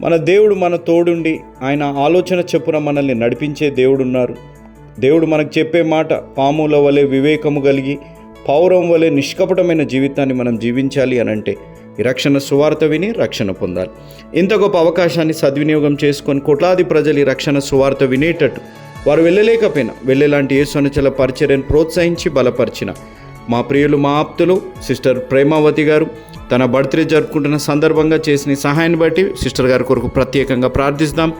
మన దేవుడు మన తోడుండి ఆయన ఆలోచన చెప్పున మనల్ని నడిపించే దేవుడు ఉన్నారు దేవుడు మనకు చెప్పే మాట పాముల వలె వివేకము కలిగి పౌరం వలె నిష్కపటమైన జీవితాన్ని మనం జీవించాలి అని అంటే ఈ రక్షణ సువార్త విని రక్షణ పొందాలి. ఇంత గొప్ప అవకాశాన్ని సద్వినియోగం చేసుకొని కోట్లాది ప్రజలు ఈ రక్షణ సువార్త వినేటట్టు వారు వెళ్ళలేకపోయినా వెళ్ళేలాంటి యేసునచల పరిచర్యను ప్రోత్సహించి బలపరిచిన మా ప్రియులు మా ఆప్తులు సిస్టర్ ప్రేమావతి గారు తన బర్త్డే జరుపుకుంటున్న సందర్భంగా చేసిన సహాయాన్ని బట్టి సిస్టర్ గారి కొరకు ప్రత్యేకంగా ప్రార్థిస్తాం.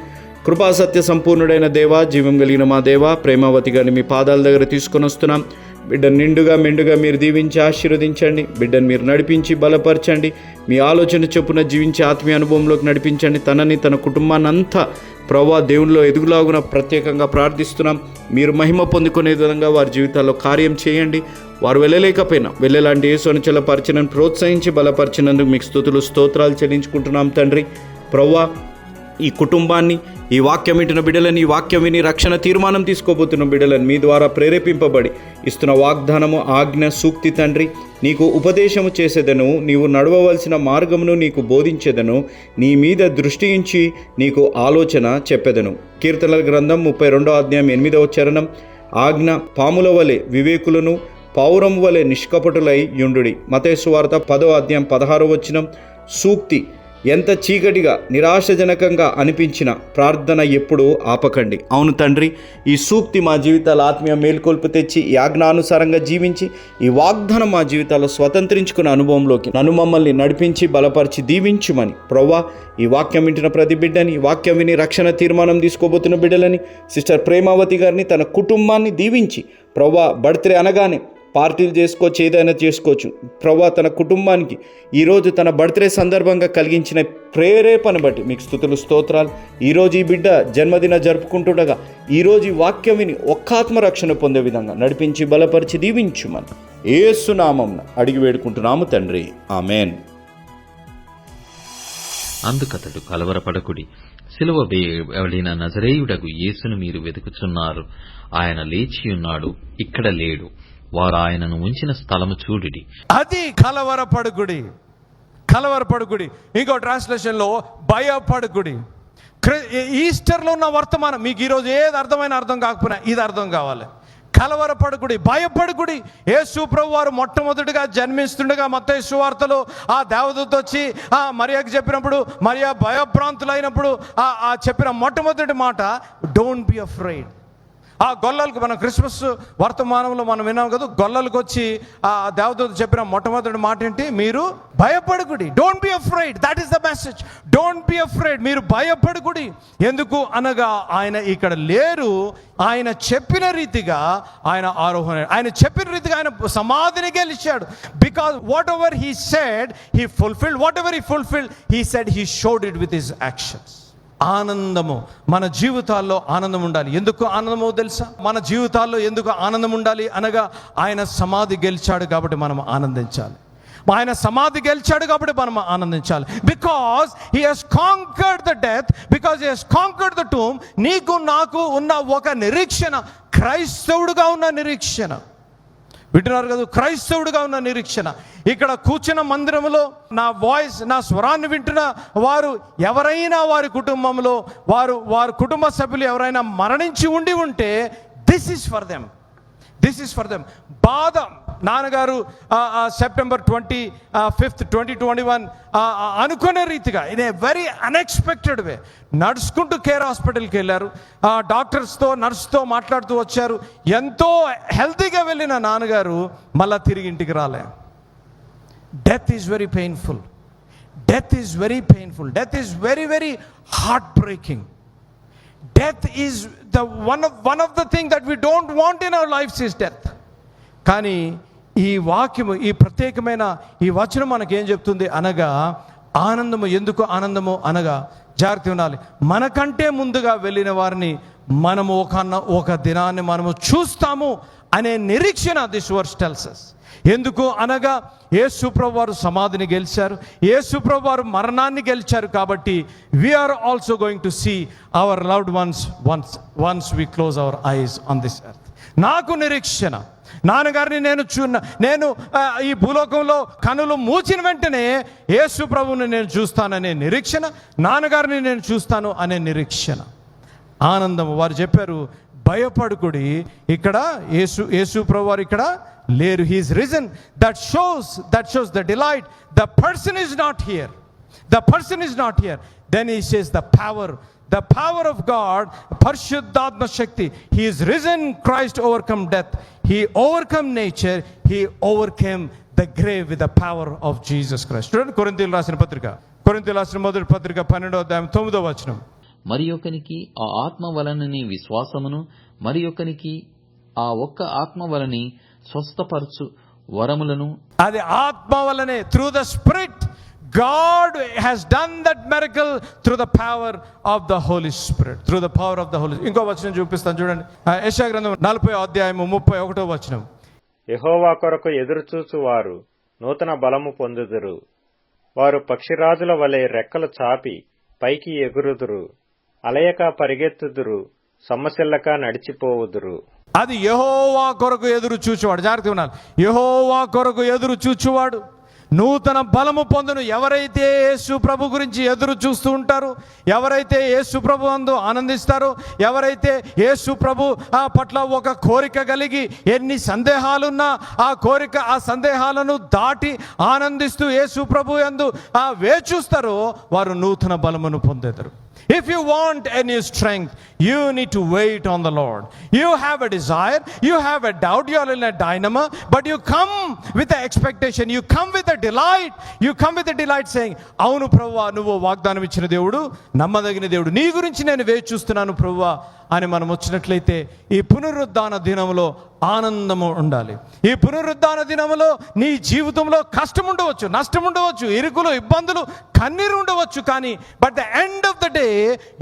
కృపా సత్య సంపూర్ణుడైన దేవా జీవం కలిగిన మా దేవా ప్రేమావతి గారిని మీ పాదాల దగ్గర తీసుకొని వస్తున్నాం. బిడ్డ నిండుగా మెండుగా మీరు దీవించి ఆశీర్వదించండి. బిడ్డను మీరు నడిపించి బలపరచండి. మీ ఆలోచన చొప్పున జీవించి ఆత్మీయ అనుభవంలోకి నడిపించండి. తనని తన కుటుంబాన్ని అంతా ప్రభా దేవునిలో ఎదుగులాగున ప్రత్యేకంగా ప్రార్థిస్తున్నాం. మీరు మహిమ పొందుకునే విధంగా వారి జీవితాల్లో కార్యం చేయండి. వారు వెళ్ళలేకపోయినా. వెళ్ళేలాంటి యేసుని పరిచయను ప్రోత్సహించి బలపరిచినందుకు మీకు స్థుతులు స్తోత్రాలు చెల్లించుకుంటున్నాం తండ్రి. ప్రవ్వా ఈ కుటుంబాన్ని ఈ వాక్యం వింటున్న బిడ్డలని ఈ వాక్యం విని రక్షణ తీర్మానం తీసుకోబోతున్న బిడ్డలని మీ ద్వారా ప్రేరేపింపబడి ఇస్తున్న వాగ్దానము ఆజ్ఞ సూక్తి తండ్రి. నీకు ఉపదేశము చేసేదను నీవు నడవవలసిన మార్గమును నీకు బోధించేదను నీ మీద దృష్టి ఉంచి నీకు ఆలోచన చెప్పేదను. కీర్తనల గ్రంథం ముప్పై రెండో అధ్యాయం ఎనిమిదవ చరణం. ఆజ్ఞ పాముల వలె వివేకులను పౌరం వలె నిష్కపటులై యుండుడి. మతేశ్వార్త పదో అధ్యాయం పదహారో వచ్చినం సూక్తి ఎంత చీకటిగా నిరాశజనకంగా అనిపించిన ప్రార్థన ఎప్పుడూ ఆపకండి. అవును తండ్రి ఈ సూక్తి మా జీవితాల ఆత్మీయ మేల్కొల్పు తెచ్చి యాజ్ఞానుసారంగా జీవించి ఈ వాగ్దానం మా జీవితాల్లో స్వతంత్రించుకున్న అనుభవంలోకి నన్ను మమ్మల్ని నడిపించి బలపరిచి దీవించుమని. ప్రవ్వా ఈ వాక్యం వింటున్న ప్రతి బిడ్డని వాక్యం విని రక్షణ తీర్మానం తీసుకోబోతున్న బిడ్డలని సిస్టర్ ప్రేమావతి గారిని తన కుటుంబాన్ని దీవించి ప్రవ్వా బర్త్డే అనగానే పార్టీలు చేసుకోవచ్చు ఏదైనా చేసుకోవచ్చు. ప్రభా తన కుటుంబానికి ఈరోజు తన బర్త్డే సందర్భంగా కలిగించిన ప్రేరేపణ బట్టి మీకు స్థుతులు స్తోత్రాలు. ఈరోజు ఈ బిడ్డ జన్మదిన జరుపుకుంటుండగా ఈరోజు ఈ వాక్యం విని ఒక్కాత్మ రక్షణ పొందే విధంగా నడిపించి బలపరిచి దీవించుమని ఏసునామం అడిగి వేడుకుంటున్నాము తండ్రి. ఆమెన్. అందుకతడు కలవరపడకుడి. సిలువ వేయబడిన నజరేయుడగు యేసును మీరు వెతుకుచున్నారు. ఆయన లేచియున్నాడు ఇక్కడ లేడు. వారు ఆయనను ఉంచిన స్థలము చూడిడి. అది కలవరపడుకుడి కలవరపడుకుడి ఇంకో ట్రాన్స్లేషన్లో భయపడుకుడి క్రి- ఈస్టర్లో ఉన్న వర్తమానం మీకు ఈరోజు ఏది అర్థమైన అర్థం కాకపోయినా ఇది అర్థం కావాలి. కలవరపడుకుడి భయపడుకుడి యేసు ప్రభు వారు మొట్టమొదటిగా జన్మిస్తుండగా మొత్తం సువార్తలో ఆ దేవదూత వచ్చి ఆ మరియాకి చెప్పినప్పుడు మరియా భయభ్రాంతులైనప్పుడు ఆ ఆ చెప్పిన మొట్టమొదటి మాట డోంట్ బి అఫ్రైడ్ ఆ గొల్లలకు మనం క్రిస్మస్ వర్తమానంలో మనం విన్నాం కదా గొల్లలకు వచ్చి ఆ దేవదూత చెప్పిన మొట్టమొదటి మాట ఏంటి? మీరు భయపడకుడి. Don't be afraid that is the message don't be afraid మీరు భయపడకుడి. ఎందుకు? అనగా ఆయన ఇక్కడ లేరు. ఆయన చెప్పిన రీతిగా ఆయన ఆరోహణ. ఆయన చెప్పిన రీతిగా ఆయన సమాధిని గెలిచాడు. Because whatever he said he fulfilled whatever he fulfilled he said he showed it with his actions ఆనందము. మన జీవితాల్లో ఆనందం ఉండాలి ఎందుకు ఆనందమో తెలుసా? మన జీవితాల్లో ఎందుకు ఆనందం ఉండాలి అనగా ఆయన సమాధి గెలిచాడు కాబట్టి మనం ఆనందించాలి. ఆయన సమాధి గెలిచాడు కాబట్టి మనం ఆనందించాలి. Because he has conquered the death because he has conquered the tomb నీకు నాకు ఉన్న ఒక నిరీక్షణ క్రైస్తవుడుగా ఉన్న నిరీక్షణ. వింటున్నారు కదా? క్రైస్తవుడిగా ఉన్న నిరీక్షణ. ఇక్కడ కూర్చున్న మందిరంలో నా వాయిస్ నా స్వరాన్ని వింటున్న వారు ఎవరైనా వారి కుటుంబంలో వారు వారి కుటుంబ సభ్యులు ఎవరైనా మరణించి ఉండి ఉంటే this is for them this is for them బాధ నాన్నగారు September twenty fifth twenty twenty one అనుకునే రీతిగా in a very unexpected way నడుచుకుంటూ కేర్ హాస్పిటల్కి వెళ్ళారు. డాక్టర్స్తో నర్స్తో మాట్లాడుతూ వచ్చారు. ఎంతో హెల్తీగా వెళ్ళిన నాన్నగారు మళ్ళా తిరిగి ఇంటికి రాలే. Death is very painful death is very painful death is very very heartbreaking death is the one of one of the thing that we don't want in our lifes is death కానీ ఈ వాక్యము ఈ ప్రత్యేకమైన ఈ వచనం మనకేం చెప్తుంది అనగా ఆనందము ఎందుకు ఆనందము అనగా జాగ్రత్త ఉండాలి. మనకంటే ముందుగా వెళ్ళిన వారిని మనము ఒక ఒక దినాన్ని మనము చూస్తాము అనే నిరీక్షణ దిస్ వర్స్ టెల్సస్ ఎందుకు అనగా యేసుప్రభు వారు సమాధిని గెలిచారు. యేసుప్రభు వారు మరణాన్ని గెలిచారు కాబట్టి we are also going to see our loved ones ones ones we close our eyes on this earth నాకు నిరీక్షణ. నాన్నగారిని నేను చూన్న నేను ఈ భూలోకంలో కనులు మూచిన వెంటనే యేసు ప్రభువుని నేను చూస్తాననే నిరీక్షణ నాన్నగారిని నేను చూస్తాను అనే నిరీక్షణ. ఆనందం వారు చెప్పారు భయపడుకుడి ఇక్కడ యేసు యేసు ప్రభు వారు ఇక్కడ లేరు. He's risen that shows that shows the delight the person is not here the person is not here then he says the power the power of God పరిశుద్ధాత్మ శక్తి he is risen Christ overcome death he overcome nature he overcome the grave with the power of Jesus Christ చూడండి కొరింతీలు రాసిన పత్రిక. కొరింతీలు రాసిన మొదటి పత్రిక పన్నెండో అధ్యాయం తొమ్మిదో వచనం. మరి ఒకనికి ఆ ఆత్మ వలనని విశ్వాసమును మరి ఒకనికి ఆ ఒక్క ఆత్మ వలని స్వస్థపరచు వరములను. అది ఆత్మ వల్లనే through the spirit God has done that miracle through the power of the holy spirit through the power of the holy ఇంకో వచనం చూపిస్తాను చూడండి. యెషయా గ్రంథం నలభై అధ్యాయము ముప్పై ఒకటో వచనం. యెహోవా కొరకు ఎదురుచూచువారు నూతన బలము పొందుదురు. వారు పక్షిరాజుల వలె రెక్కలు చాపి పైకి ఎగురుదురు. అలయక పరిగెత్తుదురు. సొమ్మసిల్లక నడిచిపోవుదురు. అది యహోవా కొరకు ఎదురు చూచువాడు జాగ్రత్త ఉన్నారు యహోవా కొరకు ఎదురు చూచువాడు నూతన బలము పొందును. ఎవరైతే యేసు ప్రభు గురించి ఎదురు చూస్తూ ఉంటారు ఎవరైతే యేసు ప్రభు అందు ఆనందిస్తారో ఎవరైతే యేసు ప్రభు ఆ పట్ల ఒక కోరిక కలిగి ఎన్ని సందేహాలున్నా ఆ కోరిక ఆ సందేహాలను దాటి ఆనందిస్తూ యేసు ప్రభు ఎందు ఆ వేచూస్తారో వారు నూతన బలమును పొందేదరు. If you want any strength, you need to wait on the Lord. You have a desire, you have a doubt, you are in a dynamo, but you come with an expectation, you come with a delight, you come with a delight saying, అవును ప్రభువా నువ్వు వాగ్దానం ఇచ్చిన దేవుడు నమ్మదగిన దేవుడు నీ గురించి నేను వేచి చూస్తున్నాను ప్రభువా అని మనం వచ్చినట్లయితే ఈ పునరుద్ధాన దినంలో ఆనందము ఉండాలి. ఈ పునరుద్ధాన దినములో నీ జీవితంలో కష్టం ఉండవచ్చు నష్టం ఉండవచ్చు ఇరుకులు ఇబ్బందులు కన్నీరు ఉండవచ్చు కానీ but the end of the day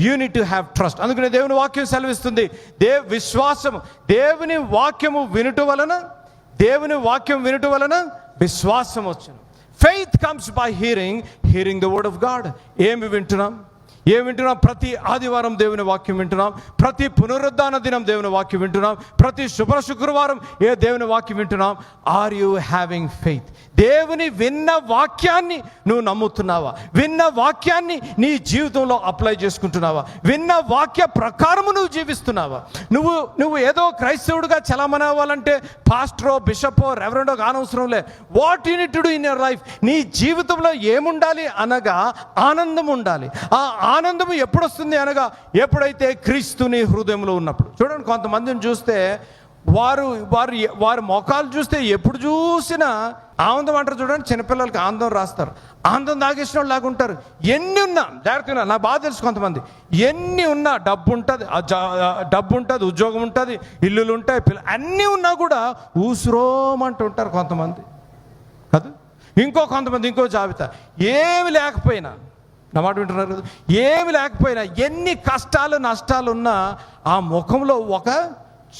you need to have trust అందుకనే దేవుని వాక్యం సెలవిస్తుంది. దేవ్ విశ్వాసం దేవుని వాక్యము వినుట వలన దేవుని వాక్యం వినుట వలన విశ్వాసం వచ్చును. Faith comes by hearing hearing the word of God ఏమి వింటున్నాం? ఏం వింటున్నాం? ప్రతి ఆదివారం దేవుని వాక్యం వింటున్నాం. ప్రతి పునరుద్ధాన దినం దేవుని వాక్యం వింటున్నాం. ప్రతి శుభ్ర శుక్రవారం ఏ దేవుని వాక్యం వింటున్నాం? ఆర్ యు హ్యావింగ్ ఫెయిత్ దేవుని విన్న వాక్యాన్ని నువ్వు నమ్ముతున్నావా? విన్న వాక్యాన్ని నీ జీవితంలో అప్లై చేసుకుంటున్నావా? విన్న వాక్య ప్రకారము నువ్వు జీవిస్తున్నావా? నువ్వు నువ్వు ఏదో క్రైస్తవుడిగా చలమనవ్వాలంటే అవ్వాలంటే పాస్టరో బిషపో రెవరెండో కానవసరం లే. What you need to do in your life నీ జీవితంలో ఏముండాలి అనగా ఆనందం ఉండాలి. ఆ ఆనందము ఎప్పుడు వస్తుంది అనగా ఎప్పుడైతే క్రీస్తుని హృదయంలో ఉన్నప్పుడు? చూడండి కొంతమందిని చూస్తే వారు వారు వారి మొఖాలు చూస్తే ఎప్పుడు చూసినా ఆనందం అంటారు చూడండి చిన్నపిల్లలకి ఆనందం రాస్తారు. ఆనందం తాగేసిన వాళ్ళు లాగా ఉంటారు. ఎన్ని ఉన్నా జాగ్రత్తగా ఉన్నా, నాకు బాగా తెలుసు కొంతమంది. ఎన్ని ఉన్నా డబ్బు ఉంటుంది ఆ జా- డబ్బు ఉంటుంది ఉద్యోగం ఉంటుంది ఇల్లులు ఉంటాయి పిల్ల అన్నీ ఉన్నా కూడా ఊసురోమంటూ ఉంటారు కొంతమంది. కాదు? ఇంకో కొంతమంది ఇంకో జాబితా. ఏమి లేకపోయినా నా మాట వింటున్నారు కదా? ఏమి లేకపోయినా ఎన్ని కష్టాలు నష్టాలు ఉన్నా ఆ ముఖంలో ఒక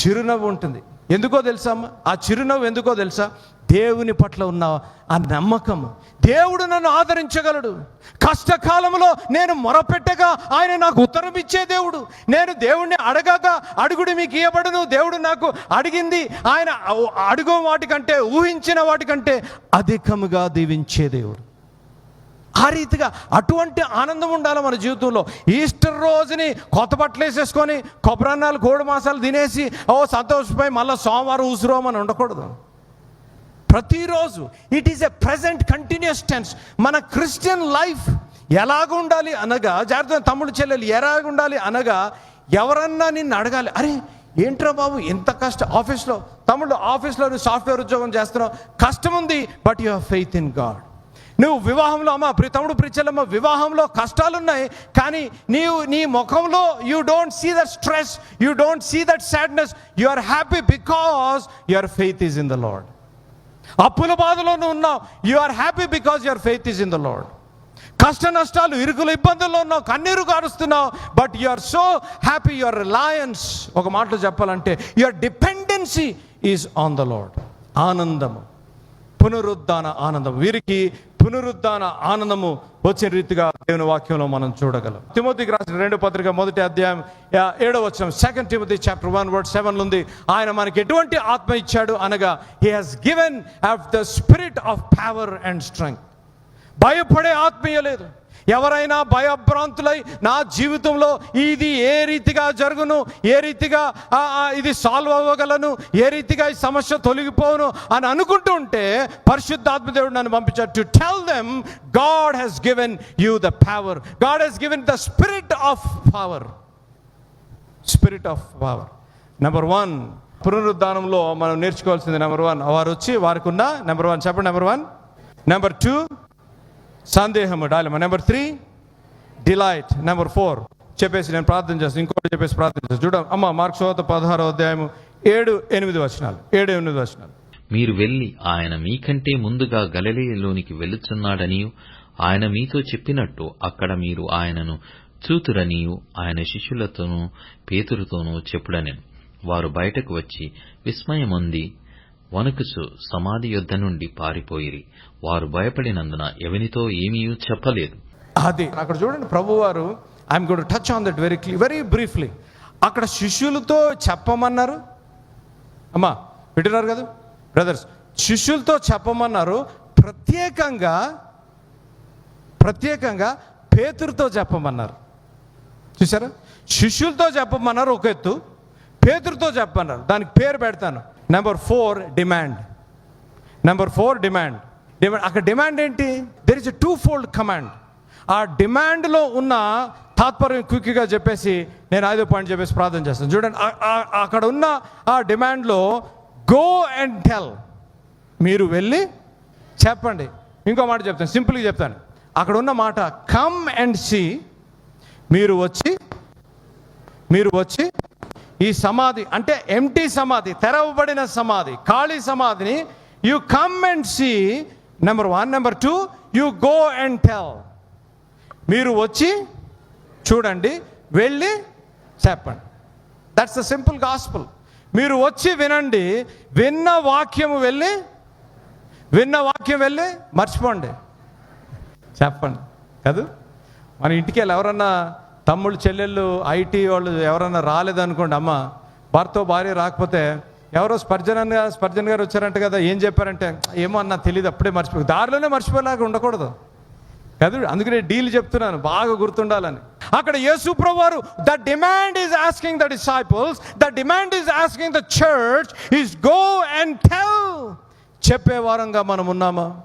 చిరునవ్వు ఉంటుంది. ఎందుకో తెలుసా అమ్మ? ఆ చిరునవ్వు ఎందుకో తెలుసా? దేవుని పట్ల ఉన్న ఆ నమ్మకం. దేవుడు నన్ను ఆదరించగలడు. కష్టకాలంలో నేను మొరపెట్టగా ఆయన నాకు ఉత్తరం ఇచ్చే దేవుడు. నేను దేవుణ్ణి అడగక అడుగుడు మీకు ఇవ్వబడును దేవుడు నాకు అడిగింది. ఆయన అడుగు వాటికంటే ఊహించిన వాటికంటే అధికముగా దీవించే దేవుడు. ఆ రీతిగా అటువంటి ఆనందం ఉండాలి మన జీవితంలో. ఈస్టర్ రోజుని కొత్త బట్టలు వేసేసుకొని కొబ్బరన్నాలు కోడి మాసాలు తినేసి ఓ సంతోషపై మళ్ళీ సోమవారం ఊసురోమని ఉండకూడదు. ప్రతిరోజు it is a present continuous tense మన క్రిస్టియన్ లైఫ్ ఎలాగుండాలి అనగా జాగ్రత్త తమ్ముడు చెల్లెలు ఎలాగుండాలి అనగా ఎవరన్నా నిన్ను అడగాలి అరే ఏంట్రా బాబు ఎంత కష్టం ఆఫీస్లో తమ్ముడు ఆఫీస్లో సాఫ్ట్వేర్ ఉద్యోగం చేస్తున్నావు కష్టం ఉంది but you have faith in God నువ్వు వివాహంలో అమ్మ ప్రి తమ్ముడు ప్రిచలమ్మ వివాహంలో కష్టాలున్నాయి కానీ నీవు నీ ముఖంలో you don't see that stress you don't see that sadness you are happy because your faith is in the Lord అప్పుల బాధలో నువ్వు ఉన్నావు you are happy because your faith is in the Lord కష్ట నష్టాలు ఇరుకులు ఇబ్బందుల్లో ఉన్నావు కన్నీరు కారుస్తున్నావు but you are so happy your reliance ఒక మాటలో చెప్పాలంటే your dependency is on the Lord ఆనందము పునరుద్ధాన ఆనందం వీరికి పునరుద్ధాన ఆనందము వచ్చిన రీతిగా దేవుని వాక్యంలో మనం చూడగలం. తిమోతికి రాసిన రెండు పత్రిక మొదటి అధ్యాయం ఏడవ వచ్చాం second Timothy chapter one word seven ఉంది ఆయన మనకి ఎటువంటి ఆత్మ ఇచ్చాడు అనగా he has given have the spirit of power and strength భయపడే ఆత్మీయ లేదు. ఎవరైనా భయభ్రాంతులై నా జీవితంలో ఇది ఏ రీతిగా జరుగును ఏ రీతిగా ఇది సాల్వ్ అవ్వగలను ఏ రీతిగా ఈ సమస్య తొలగిపోను అని అనుకుంటూ ఉంటే పరిశుద్ధాత్మదేవుడు నన్ను పంపించాడు to tell them God has given you the power God has given the spirit of power spirit of power number one పునరుద్ధానంలో మనం నేర్చుకోవాల్సింది నెంబర్ వన్ వారు వచ్చి వారికి ఉన్న నెంబర్ వన్ చెప్పండి నెంబర్ వన్ నెంబర్ టూ సందేహము డాలమ number three delight number four. చెప్పేసి నేను ప్రార్థన చేస్తాను ఇంకోటి చెప్పేసి ప్రార్థన చేస్తాను చూడ అమ్మ మార్క్ శోత పదహారో అధ్యాయము ఏడు ఎనిమిది వచనాలు. ఏడు ఎనిమిది వచనాలు. మీరు వెళ్ళి ఆయన మీకంటే ముందుగా గలిలయలోనికి వెళ్ళుచున్నాడని ఆయన మీతో చెప్పినట్టు అక్కడ మీరు ఆయనను చూతురని ఆయన శిష్యులతోనూ పేతురుతోనూ చెప్పుడనెను. వారు బయటకు వచ్చి విస్మయమొంది వనకుసు సమాధి యొద్ద నుండి పారిపోయిరి. వారు భయపడినందున ఎవనితో ఏమీ చెప్పలేదు. అది అక్కడ చూడండి ప్రభు వారు I'm gourd touch on that very clear very briefly అక్కడ శిష్యులతో చెప్పమన్నారు. అమ్మా వింటున్నారు కదా? బ్రదర్స్ శిష్యులతో చెప్పమన్నారు. ప్రత్యేకంగా ప్రత్యేకంగా పేతురుతో చెప్పమన్నారు. చూసారా శిష్యులతో చెప్పమన్నారు ఒక ఎత్తు పేతురుతో చెప్పమన్నారు. దానికి పేరు పెడతాను. Number four demand number four demand demand అక్కడ డిమాండ్ ఏంటి? There is two fold command ఆ డిమాండ్లో ఉన్న తాత్పర్యం క్విక్గా చెప్పేసి నేను ఐదో పాయింట్ చెప్పేసి ప్రార్థన చేస్తాను. చూడండి అక్కడ ఉన్న ఆ డిమాండ్లో గో అండ్ టెల్ మీరు వెళ్ళి చెప్పండి. ఇంకో మాట చెప్తాను సింపుల్గా చెప్తాను. అక్కడ ఉన్న మాట కమ్ అండ్ సీ మీరు వచ్చి మీరు వచ్చి ఈ సమాధి అంటే ఎంటీ సమాధి తెరవబడిన సమాధి ఖాళీ సమాధిని you come and see number one number two you go and tell మీరు వచ్చి చూడండి వెళ్ళి చెప్పండి. దట్స్ ద సింపుల్ గాస్పుల్ మీరు వచ్చి వినండి విన్న వాక్యము వెళ్ళి విన్న వాక్యం వెళ్ళి మర్చిపోండి. చెప్పండి. కాదు? మన ఇంటికి వెళ్ళి ఎవరన్నా తమ్ముళ్ళు చెల్లెళ్ళు ఐటీ వాళ్ళు ఎవరన్నా రాలేదనుకోండి అమ్మ భర్త భార్య రాకపోతే ఎవరో స్పర్జన్ స్పర్జన్ గారు వచ్చారంట కదా ఏం చెప్పారంటే ఏమో అన్న తెలియదు అప్పుడే మర్చిపో దారిలోనే మర్చిపోయేలాగా ఉండకూడదు. కదా అందుకనే డీల్ చెప్తున్నాను బాగా గుర్తుండాలని. అక్కడ యేసు వారు the demand is asking the disciples the demand is asking the church is go and tell. చెప్పే వారంగా మనం ఉన్నామా?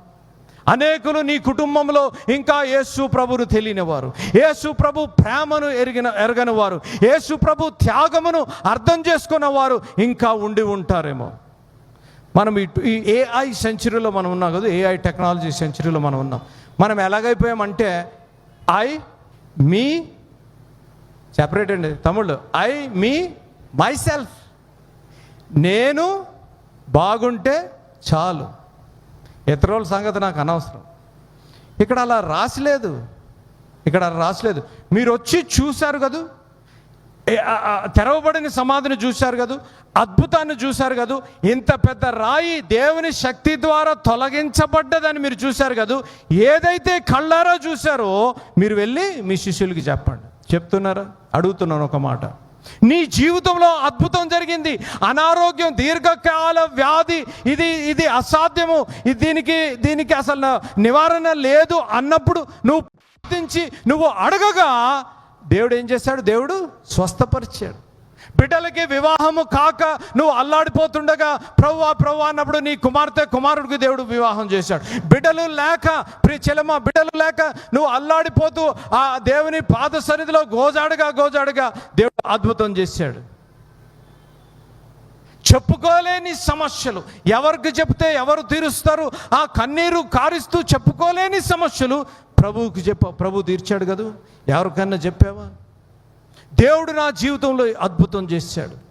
అనేకులు నీ కుటుంబంలో ఇంకా యేసు ప్రభును తెలియనివారు. యేసు ప్రభు ప్రేమను ఎరిగిన ఎరగని వారు యేసు ప్రభు త్యాగమును అర్థం చేసుకున్న వారు ఇంకా ఉండి ఉంటారేమో. మనం ఇటు ఈ ఏఐ సెంచరీలో మనం ఉన్నాం కదా ఏఐ టెక్నాలజీ సెంచరీలో మనం ఉన్నాం. మనం ఎలాగైపోయామంటే ఐ మీ సెపరేట్ అండి తమ్ముళ్ళు ఐ మీ మై సెల్ఫ్ నేను బాగుంటే చాలు. ఇతరుల సంగతి నాకు అనవసరం. ఇక్కడ అలా రాసలేదు. ఇక్కడ అలా రాసలేదు. మీరు వచ్చి చూశారు కదూ? తెరవబడిన సమాధిని చూశారు కదూ? అద్భుతాన్ని చూశారు కదూ? ఇంత పెద్ద రాయి దేవుని శక్తి ద్వారా తొలగించబడ్డదని మీరు చూశారు కదూ? ఏదైతే కళ్ళారో చూశారో మీరు వెళ్ళి మీ శిష్యులకి చెప్పండి. చెప్తున్నారా? అడుగుతున్నాను ఒక మాట. నీ జీవితంలో అద్భుతం జరిగింది. అనారోగ్యం దీర్ఘకాల వ్యాధి ఇది ఇది అసాధ్యము. ఇది దీనికి దీనికి అసలు నివారణ లేదు అన్నప్పుడు నువ్వు ప్రార్థించి నువ్వు అడగగా దేవుడు ఏం చేశాడు? దేవుడు స్వస్థపరిచాడు. బిడ్డలకి వివాహము కాక నువ్వు అల్లాడిపోతుండగా ప్రభు ప్రభు అన్నప్పుడు నీ కుమార్తె కుమారుడికి దేవుడు వివాహం చేశాడు. బిడ్డలు లేక ప్రియ చెలమ బిడ్డలు లేక నువ్వు అల్లాడిపోతూ ఆ దేవుని పాద సన్నిధిలో గోజాడుగా గోజాడుగా దేవుడు అద్భుతం చేశాడు. చెప్పుకోలేని సమస్యలు ఎవరికి చెప్తే ఎవరు తీరుస్తారు ఆ కన్నీరు కారిస్తూ చెప్పుకోలేని సమస్యలు ప్రభువుకి చెప్ప ప్రభు తీర్చాడు కదా? ఎవరికన్నా చెప్పావా? దేవుడు నా జీవితంలో అద్భుతం చేశాడు.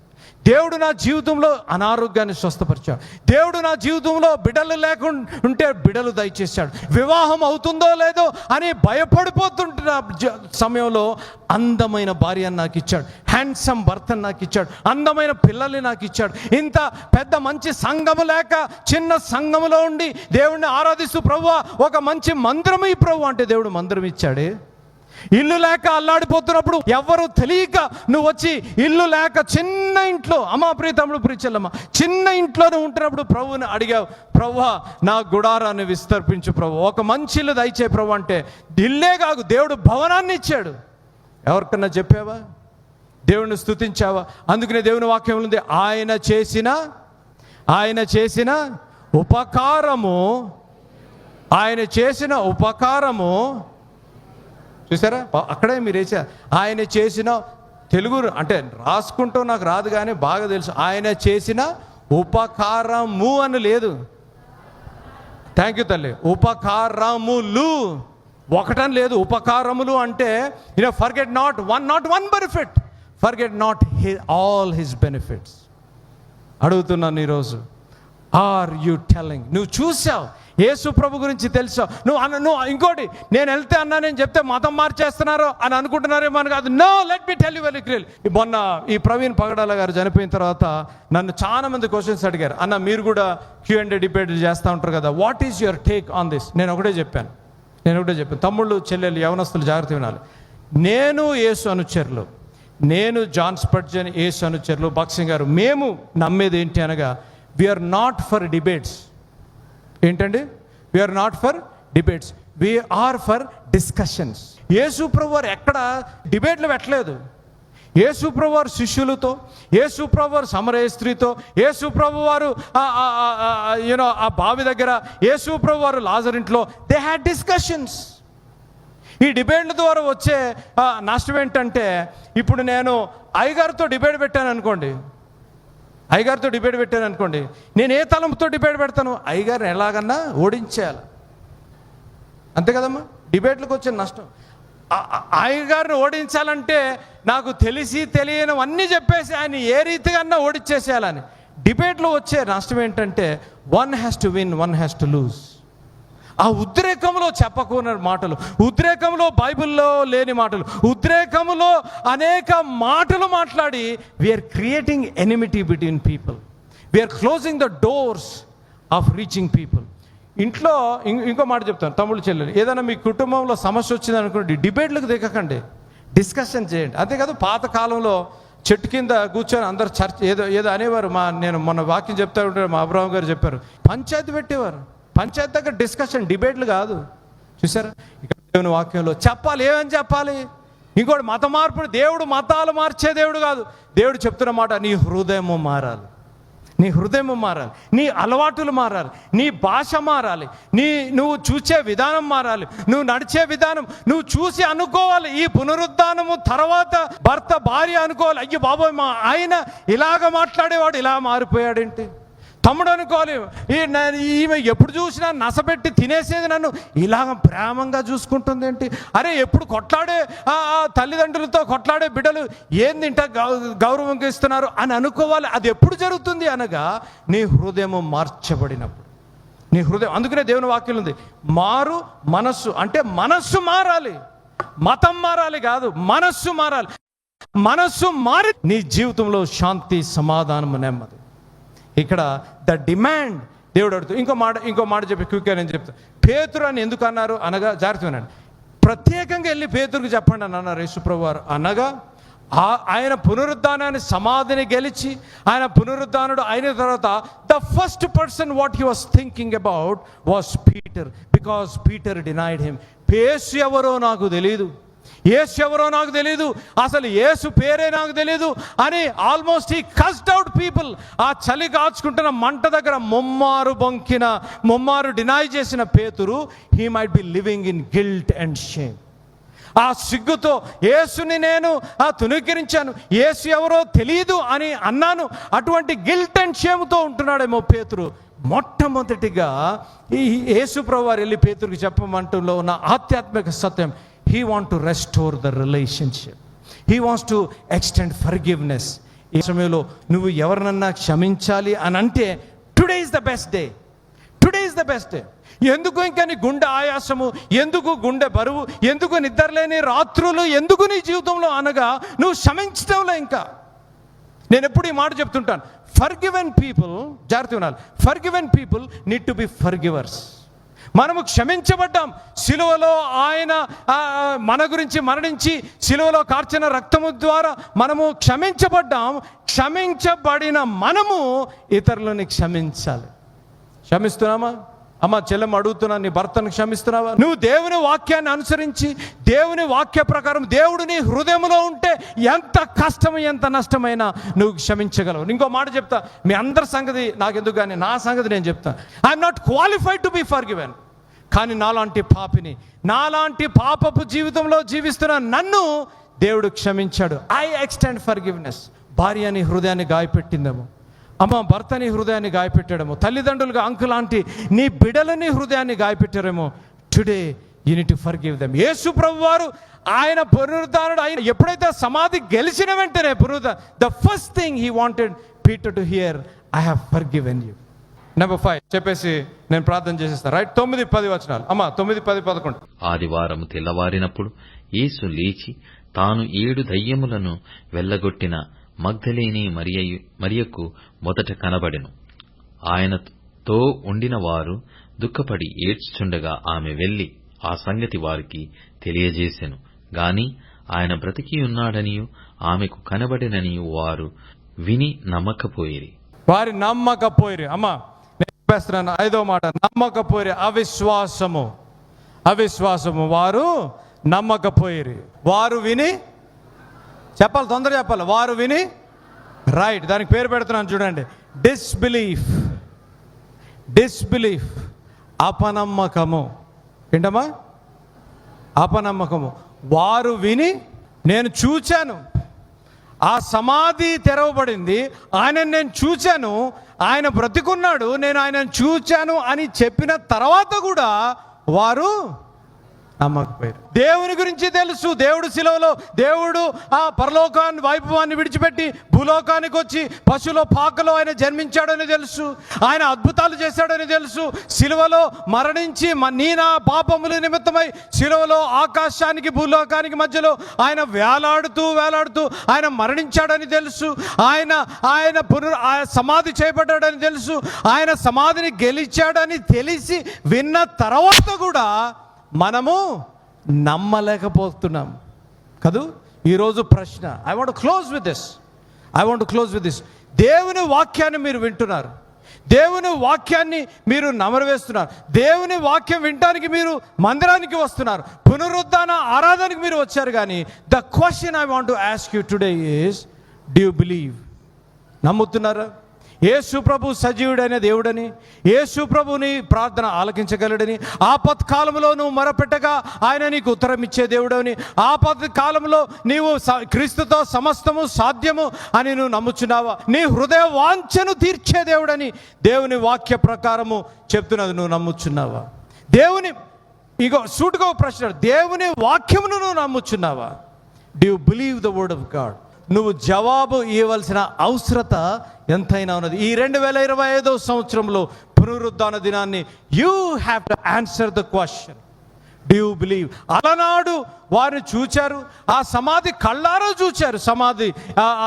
దేవుడు నా జీవితంలో అనారోగ్యాన్ని స్వస్థపరిచాడు. దేవుడు నా జీవితంలో బిడలు లేకుండా ఉంటే బిడలు దయచేశాడు. వివాహం అవుతుందో లేదో అని భయపడిపోతుంటున్న జ- సమయంలో అందమైన భార్య నాకు ఇచ్చాడు. హ్యాండ్సమ్ భర్తను నాకు ఇచ్చాడు. అందమైన పిల్లల్ని నాకు ఇచ్చాడు. ఇంత పెద్ద మంచి సంఘము లేక చిన్న సంఘములో ఉండి దేవుడిని ఆరాధిస్తూ ప్రభు ఒక మంచి మందిరం ఈ ప్రభు అంటే దేవుడు మందిరం ఇచ్చాడే ఇల్లు లేక అల్లాడిపోతున్నప్పుడు ఎవరు తెలియక నువ్వు వచ్చి ఇల్లు లేక చిన్న ఇంట్లో అమ్మా ప్రీతముడు ప్రీచల్లమ్మ చిన్న ఇంట్లో నువ్వు ఉంటున్నప్పుడు ప్రభువుని అడిగావు ప్రభు నా గుడారాన్ని విస్తర్పించు ప్రభు. ఒక మంచి ఇల్లు దయచే ప్రభు అంటే ఇల్లే కాదు దేవుడు భవనాన్ని ఇచ్చాడు. ఎవరికన్నా చెప్పావా? దేవుని స్తుతించావా? అందుకనే దేవుని వాక్యం ఉంది ఆయన చేసిన ఆయన చేసిన ఉపకారము ఆయన చేసిన ఉపకారము చూసారా? అక్కడే మీరు వేసా ఆయన చేసిన తెలుగు అంటే రాసుకుంటూ నాకు రాదు కానీ బాగా తెలుసు. ఆయన చేసిన ఉపకారము అని లేదు. థ్యాంక్ యూ తల్లి. ఉపకారములు ఒకటని లేదు. ఉపకారములు అంటే you know forget not one not one benefit forget not he all his benefits అడుగుతున్నాను ఈరోజు. ఆర్ యు టెల్లింగ్ నువ్వు చూసావు. యేసు ప్రభు గురించి తెలుసావు నువ్వు అన్న నువ్వు ఇంకోటి నేను వెళ్తే అన్నా నేను చెప్తే మతం మార్చేస్తున్నారు అని అనుకుంటున్నారేమో అని కాదు. No let me tell you very clear మొన్న ఈ ప్రవీణ్ పగడాల గారు చనిపోయిన తర్వాత నన్ను చాలా మంది క్వశ్చన్స్ అడిగారు. అన్న మీరు కూడా క్యూ అండ్ డిబేట్ చేస్తూ ఉంటారు కదా what is your take on this నేను ఒకటే చెప్పాను. నేను ఒకటే చెప్పాను. తమ్ముళ్ళు చెల్లెలు యవనస్తులు జాగ్రత్త వినాలి. నేను యేసు అనుచరులు. నేను జాన్ స్పర్జన్ యేసు అనుచరులు బాక్సింగ్ గారు మేము నమ్మేది ఏంటి అనగా we are not for debates ఏంటండి? We are not for debates we are for discussions యేసు ప్రభు ఎక్కడ డిబేట్లు పెట్టలేదు. యేసు ప్రభు శిష్యులతో యేసు ప్రభు సమరయస్త్రితో సమరయ స్త్రీతో యేసు వారు యూనో ఆ బావి దగ్గర యేసు ప్రభు వారు లాజరింట్లో దే హ్యాడ్ డిస్కషన్స్ ఈ డిబేట్ల ద్వారా వచ్చే నష్టం ఏంటంటే ఇప్పుడు నేను అయ్యగారితో డిబేట్ పెట్టాను అనుకోండి అయ్యగారితో డిబేట్ పెట్టాను అనుకోండి. నేను ఏ తలంపుతో డిబేట్ పెడతాను? అయ్యగారిని ఎలాగన్నా ఓడించేయాలి. అంతే కదమ్మా? డిబేట్లకు వచ్చే నష్టం. అయ్యగారిని ఓడించాలంటే నాకు తెలిసి తెలియనివన్నీ చెప్పేసి ఆయన ఏ రీతిగా ఓడించేసేయాలని డిబేట్లో వచ్చే నష్టం ఏంటంటే one has to win one has to lose ఆ ఉద్రేకంలో చెప్పకూన మాటలు ఉద్రేకంలో బైబిల్లో లేని మాటలు ఉద్రేకంలో అనేక మాటలు మాట్లాడి we are creating enmity between people we are closing the doors of reaching people ఇంట్లో ఇంకో మాట చెప్తాను తమ్ముడు చెల్లెలు. ఏదైనా మీ కుటుంబంలో సమస్య వచ్చింది అనుకోండి డిబేట్లకు దిగకండి. డిస్కషన్ చేయండి. అంతేకాదు పాత కాలంలో చెట్టు కింద కూర్చొని అందరు చర్చ ఏదో ఏదో అనేవారు మా నేను మొన్న వాక్యం చెప్తా ఉంటారు మా అబ్రాహం గారు చెప్పారు పంచాయతీ పెట్టేవారు. పంచాయతీ దగ్గర డిస్కషన్ డిబేట్లు కాదు. చూసారా? ఇక్కడ దేవుని వాక్యంలో చెప్పాలి ఏమని చెప్పాలి? ఇంకోటి మత మార్పుడు దేవుడు మతాలు మార్చే దేవుడు కాదు. దేవుడు చెప్తున్న మాట నీ హృదయము మారాలి. నీ హృదయం మారాలి. నీ అలవాటులు మారాలి. నీ భాష మారాలి. నీ నువ్వు చూసే విధానం మారాలి. నువ్వు నడిచే విధానం నువ్వు చూసి అనుకోవాలి. ఈ పునరుద్ధానము తర్వాత భర్త భార్య అనుకోవాలి. అయ్యో బాబోయ్ మా ఆయన ఇలాగ మాట్లాడేవాడు ఇలా మారిపోయాడేంటి? తమ్ముడు అనుకోవాలి. ఈ ఈమె ఎప్పుడు చూసినా నసపెట్టి తినేసేది నన్ను. ఇలాగ ప్రేమంగా చూసుకుంటుంది ఏంటి అరే ఎప్పుడు కొట్లాడే ఆ తల్లిదండ్రులతో కొట్లాడే బిడ్డలు ఏం తింటా గౌ- ఇస్తున్నారు అని అనుకోవాలి. అది ఎప్పుడు జరుగుతుంది అనగా నీ హృదయం మార్చబడినప్పుడు. నీ హృదయం అందుకనే దేవుని వాక్యం ఉంది. మారు మనస్సు అంటే మనస్సు మారాలి. మతం మారాలి కాదు మనస్సు మారాలి. మనస్సు మారి నీ జీవితంలో శాంతి సమాధానం నెమ్మది. ఇక్కడ ద డిమాండ్ దేవుడు అడుగుతూ ఇంకో మాట ఇంకో మాట చెప్పి క్విక్గా నేను చెప్తాను పేతురు అని ఎందుకు అన్నారు? అనగా జాగ్రత్త వినండి. ప్రత్యేకంగా వెళ్ళి పేతురుకు చెప్పండి అని అన్నారు యేసుప్రభు వారు. అనగా ఆ- ఆయన పునరుద్ధానాన్ని సమాధిని గెలిచి ఆయన పునరుద్ధానుడు అయిన తర్వాత the first person what he was thinking about was Peter because Peter denied him face ఎవరో నాకు తెలియదు ఏసు ఎవరో నాకు తెలియదు అసలు ఏసు పేరే నాకు తెలియదు అని ఆల్మోస్ట్ ఈ కస్ట్ అవుట్ పీపుల్ ఆ చలి కాచుకుంటున్న మంట దగ్గర ముమ్మారు బొంకిన ముమ్మారు డినై చేసిన పేతురు he might be living in guilt and shame ఆ సిగ్గుతో యేసుని నేను ఆ తునీకరించాను యేసు ఎవరో తెలియదు అని అన్నాను. అటువంటి గిల్ట్ అండ్ షేమ్తో ఉంటున్నాడేమో పేతురు. మొట్టమొదటిగా ఈ యేసు ప్రభు వారు వెళ్ళి పేతురికి చెప్పమంటూలో ఉన్న ఆధ్యాత్మిక సత్యం he want to restore the relationship he wants to extend forgiveness ఈ సమయంలో నువ్వు ఎవరినన్నా క్షమించాలి అని అంటే today is the best day today is the best day ఎందుకు ఇంకా నీ గుండె ఆయాసము? ఎందుకు గుండె బరువు? ఎందుకు నిద్రలేని రాత్రులు? ఎందుకు నీ జీవితంలో అనగా నువ్వు క్షమించడంలో ఇంకా. నేను ఎప్పుడు ఈ మాట చెప్తుంటాను. ఫర్ గివెన్ పీపుల్ జాగ్రత్త వినాలి. Forgiven people need to be forgivers మనము క్షమించబడ్డాం. సిలువలో ఆయన మన గురించి మరణించి సిలువలో కార్చిన రక్తము ద్వారా మనము క్షమించబడ్డాం. క్షమించబడిన మనము ఇతరులని క్షమించాలి. క్షమిస్తున్నామా? అమ్మ చెల్లెమ్మ అడుగుతున్నా నీ భర్తను క్షమిస్తున్నావా? నువ్వు దేవుని వాక్యాన్ని అనుసరించి దేవుని వాక్య ప్రకారం దేవుడు నీ హృదయంలో ఉంటే ఎంత కష్టం ఎంత నష్టమైనా నువ్వు క్షమించగలవు. ఇంకో మాట చెప్తా మీ అందరి సంగతి నాకెందుకు కానీ నా సంగతి నేను చెప్తాను I'm not qualified to be forgiven కానీ నాలాంటి పాపిని నాలాంటి పాపపు జీవితంలో జీవిస్తున్న నన్ను దేవుడు క్షమించాడు. ఐ ఎక్స్టెండ్ ఫర్ గివ్నెస్ భార్య అని హృదయాన్ని గాయపెట్టిందేమో. అమ్మ భర్తని హృదయాన్ని గాయపెట్టాడేమో. తల్లిదండ్రులుగా అంకు లాంటి నీ బిడలని హృదయాన్ని గాయపెట్టారేమో. Today you need forgive them యేసు ప్రభు వారు ఆయన పునరుద్ధారుడు ఆయన ఎప్పుడైతే సమాధి గెలిచిన వెంటనే పునరుద్ధ the first thing he wanted Peter to hear I have forgiven you number five చెప్పేసి నేను ప్రార్థన చేసేస్తాను రైట్ తొమ్మిది పది వచనాలు. అమ్మ తొమ్మిది పది పదకొండు. ఆదివారం తెల్లవారినప్పుడు యేసు లేచి తాను ఏడు దయ్యములను వెళ్ళగొట్టిన మగ్ధలేని మరియయు మరియకు మొదట కనబడెను. ఆయనతో ఉండిన వారు దుఃఖపడి ఏడ్చుచుండగా ఆమె వెళ్ళి ఆ సంగతి వారికి తెలియజేసెను. గాని ఆయన బ్రతికి ఉన్నాడనియు ఆమెకు కనబడిననియు వారు విని నమ్మకపోయిరి. వారి నమ్మకపోయిరి. అమ్మ చెప్పేస్తున్నాను. ఐదో మాట నమ్మకపోయే అవిశ్వాసము. అవిశ్వాసము వారు నమ్మకపోయిరి. వారు విని చెప్పాలి తొందర చెప్పాలి. వారు విని రైట్. దానికి పేరు పెడుతున్నాను చూడండి. డిస్బిలీఫ్. డిస్బిలీఫ్. అపనమ్మకము. ఏంటమ్మా? అపనమ్మకము. వారు విని నేను చూచాను. ఆ సమాధి తెరవబడింది. ఆయన నేను చూచాను. ఆయన బ్రతికున్నాడు నేను ఆయనను చూచాను అని చెప్పిన తర్వాత కూడా వారు నమ్మకపోయారు. దేవుని గురించి తెలుసు. దేవుడు శిలవలో దేవుడు ఆ పరలోకాన్ని వైభవాన్ని విడిచిపెట్టి భూలోకానికి వచ్చి పశువుల పాకలో ఆయన జన్మించాడని తెలుసు. ఆయన అద్భుతాలు చేశాడని తెలుసు. శిలువలో మరణించి మ- నా పాపముల నిమిత్తమై శిలువలో ఆకాశానికి భూలోకానికి మధ్యలో ఆయన వేలాడుతూ వేలాడుతూ ఆయన మరణించాడని తెలుసు. ఆయన ఆయన పునరు సమాధి చేయబడ్డాడని తెలుసు. ఆయన సమాధిని గెలిచాడని తెలిసి విన్న తర్వాత కూడా మనము నమ్మలేకపోతున్నాం. కదూ? ఈరోజు ప్రశ్న. I want close with this I want close with this దేవుని వాక్యాన్ని మీరు వింటున్నారు. దేవుని వాక్యాన్ని మీరు నమరవేస్తున్నారు. దేవుని వాక్యం వినడానికి మీరు మందిరానికి వస్తున్నారు. పునరుద్ధాన ఆరాధనకి మీరు వచ్చారు కానీ the question I want to ask you today is do you believe నమ్ముతున్నారా? యేసు ప్రభు సజీవుడైన దేవుడని యేసు ప్రభుని ప్రార్థన ఆలకించగలడని ఆపత్కాలంలో నువ్వు మొరపెట్టగా ఆయన నీకు ఉత్తరం ఇచ్చే దేవుడని ఆపత్ కాలంలో నీవు క్రీస్తుతో సమస్తము సాధ్యము అని నువ్వు నమ్ముచున్నావా? నీ హృదయ వాంఛను తీర్చే దేవుడని దేవుని వాక్య ప్రకారము చెప్తున్నది నువ్వు నమ్ముచున్నావా? దేవుని ఇగో సూటుగా ప్రశ్న దేవుని వాక్యమును నువ్వు నమ్ముచున్నావా? Do believe the word of God నువ్వు జవాబు ఇవ్వవలసిన అవసరత ఎంతైనా ఉన్నది. ఈ రెండు వేల ఇరవై ఐదో సంవత్సరంలో పునరుద్ధాన దినాన్ని you have to answer the question do you believe అలనాడు వారిని చూచారు. ఆ సమాధి కళ్ళారా చూచారు. సమాధి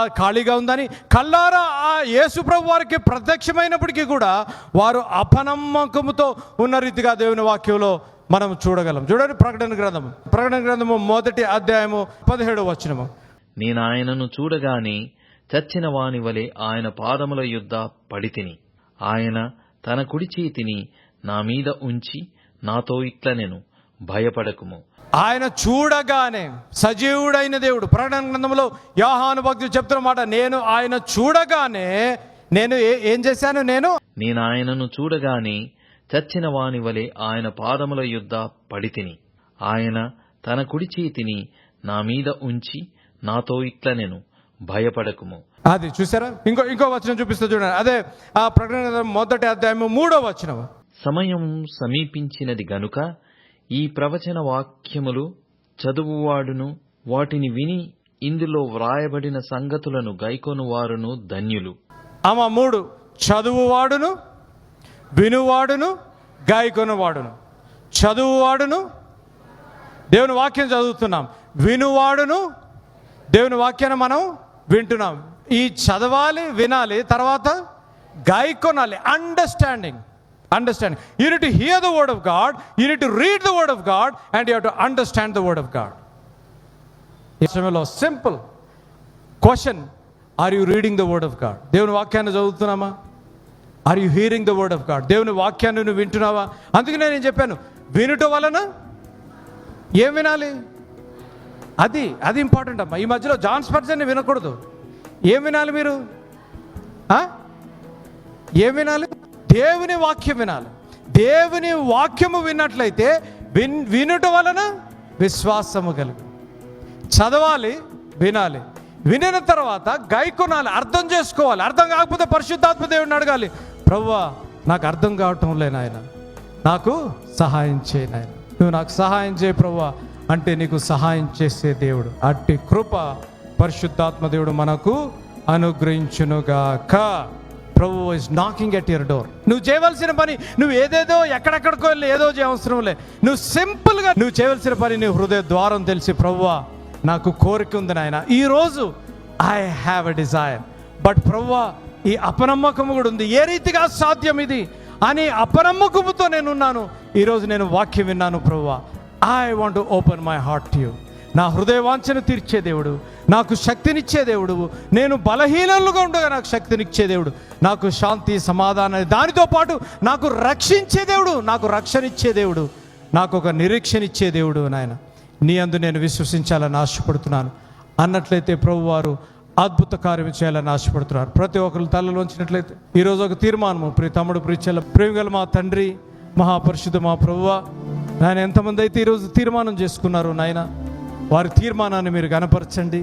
ఖాళీగా ఉందని. కళ్ళారా ఆ యేసుప్రభు వారికి ప్రత్యక్షమైనప్పటికీ కూడా వారు అపనమ్మకముతో ఉన్న రీతిగా దేవుని వాక్యంలో మనం చూడగలం. చూడండి ప్రకటన గ్రంథము. ప్రకటన గ్రంథము మొదటి అధ్యాయము పదిహేడు వచనము. నేనాయనను చూడగానే చచ్చిన వాని వలె ఆయన పాదముల యొద్ద పడితిని ఆయన తన కుడి చేతిని నా మీద ఉంచి నాతో ఇట్లనెను. భయపడకుము. ఆయన చూడగానే సజీవుడైన దేవుడు ప్రకటన గ్రంథంలో యోహాను భక్తుడు చెప్తున్న మాట నేను ఆయన చూడగానే నేను ఏ- చేశాను నేను? నేనాయనను చూడగానే చచ్చిన వాని వలె ఆయన పాదముల యొద్ద పడితిని ఆయన తన కుడి చేతిని నా మీద ఉంచి నాతో ఇట్లనెను భయపడకుము. అది చూసారా? ఇంకో ఇంకో వచనం చూపిస్తా చూడండి. అదే ఆ ప్రకటన మొదటి అధ్యాయము మూడో వచనం సమయం సమీపించినది గనుక ఈ ప్రవచన వాక్యములు చదువువాడును వాటిని విని ఇందులో వ్రాయబడిన సంగతులను గైకొనువారును ధన్యులు. అమ్మ మూడు. చదువువాడును వినువాడును గాయకొనువాడును చదువువాడును దేవుని వాక్యం చదువుతున్నాం. వినువాడును దేవుని వాక్యాన్ని మనం వింటున్నాం. ఈ చదవాలి వినాలి తర్వాత గాయకొనాలి understanding understanding you need to hear the word of God you need to read the word of God and you to understand the word of God ఈ సమయంలో simple question are you reading the word of God దేవుని వాక్యాన్ని చదువుతున్నామా? Are you hearing the word of God దేవుని వాక్యాన్ని నువ్వు వింటున్నావా? అందుకనే నేను చెప్పాను వినుట వలన ఏం వినాలి? అది అది ఇంపార్టెంట్ అమ్మా. ఈ మధ్యలో జాన్ స్పర్జన్ని వినకూడదు. ఏం వినాలి మీరు? ఆ? ఏం వినాలి? దేవుని వాక్యం వినాలి. దేవుని వాక్యము విన్నట్లయితే విన్ వినుట వలన విశ్వాసము కలుగు. చదవాలి వినాలి. వినిన తర్వాత గైకొనాలి అర్థం చేసుకోవాలి. అర్థం కాకపోతే పరిశుద్ధాత్మ దేవుడిని అడగాలి. ప్రవ్వా నాకు అర్థం కావటం లేనాయన నాకు సహాయం చేయనాయన నువ్వు నాకు సహాయం చేయ ప్రవ్వా. అంటే నీకు సహాయం చేసే దేవుడు. అట్టి కృప పరిశుద్ధాత్మ దేవుడు మనకు అనుగ్రహించునుగాక. ప్రభు is knocking at your door నువ్వు చేయవలసిన పని నువ్వు ఏదేదో ఎక్కడెక్కడికో వెళ్ళి ఏదో చేయవసరం లే. నువ్వు సింపుల్గా నువ్వు చేయవలసిన పని నీ హృదయ ద్వారం తెలిసి ప్రభువా నాకు కోరిక ఉంది నాయన. ఈరోజు I have a desire but ప్రభువా ఈ అపనమ్మకము కూడా ఉంది. ఏ రీతిగా సాధ్యం ఇది? అని అపనమ్మకముతో నేను ఉన్నాను ఈరోజు నేను వాక్యం విన్నాను ప్రభువా I want open my heart to you నా హృదయ వాంఛను తీర్చే దేవుడు నాకు శక్తినిచ్చే దేవుడు నేను బలహీనలుగా ఉండగా నాకు శక్తినిచ్చే దేవుడు నాకు శాంతి సమాధానం దానితో పాటు నాకు రక్షించే దేవుడు నాకు రక్షణ ఇచ్చే దేవుడు నాకు ఒక నిరీక్షణ ఇచ్చే దేవుడు నాయన. నీ అందు నేను విశ్వసించాలని ఆశపడుతున్నాను. అన్నట్లయితే ప్రభు వారు అద్భుత కార్యం చేయాలని ఆశపడుతున్నారు. ప్రతి ఒక్కరు తలలో ఉంచినట్లయితే ఈరోజు ఒక తీర్మానము. ప్రియ తమ్ముడు ప్రియచెల్ల ప్రేమిగల మా తండ్రి మహాపరిశుద్ధ మా ప్రభువ నాయన ఎంతమంది అయితే ఈరోజు తీర్మానం చేసుకున్నారు నాయన వారి తీర్మానాన్ని మీరు కనపరచండి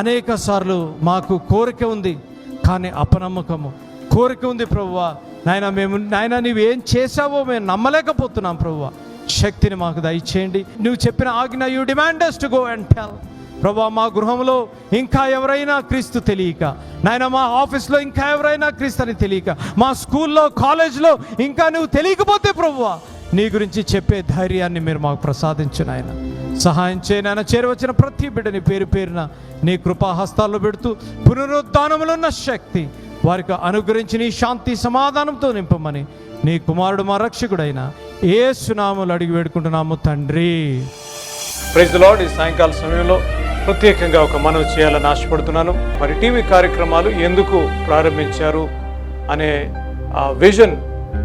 అనేక సార్లు మాకు కోరిక ఉంది కానీ అపనమ్మకము. కోరిక ఉంది ప్రభువా నాయన మేము నాయన నువ్వు ఏం చేసావో మేము నమ్మలేకపోతున్నాం ప్రభువా. శక్తిని మాకు దయచేయండి. నువ్వు చెప్పిన ఆజ్ఞ you demands to go and tell ప్రభా మా గృహంలో ఇంకా ఎవరైనా క్రీస్తు తెలియక నాయన మా ఆఫీస్లో ఇంకా ఎవరైనా క్రీస్తు అని తెలియక మా స్కూల్లో కాలేజ్లో ఇంకా నువ్వు తెలియకపోతే ప్రభువా నీ గురించి చెప్పే ధైర్యాన్ని మీరు మాకు ప్రసాదించిన ఆయన. సహాయం చేయనైనా చేరవచ్చిన ప్రతి బిడ్డని పేరు పేరున నీ కృపాహస్తాల్లో పెడుతూ పునరుద్ధానంలో ఉన్న శక్తి వారికి అనుగ్రహించి నీ శాంతి సమాధానంతో నింపమని నీ కుమారుడు మా రక్షకుడైన ఏ సునాములు అడిగి వేడుకుంటున్నాము తండ్రి. ప్రైజ్ ఈ సాయంకాల సమయంలో ప్రత్యేకంగా ఒక మనవి చేయాలని ఆశపడుతున్నాను. మరి టీవీ కార్యక్రమాలు ఎందుకు ప్రారంభించారు అనే ఆ విజన్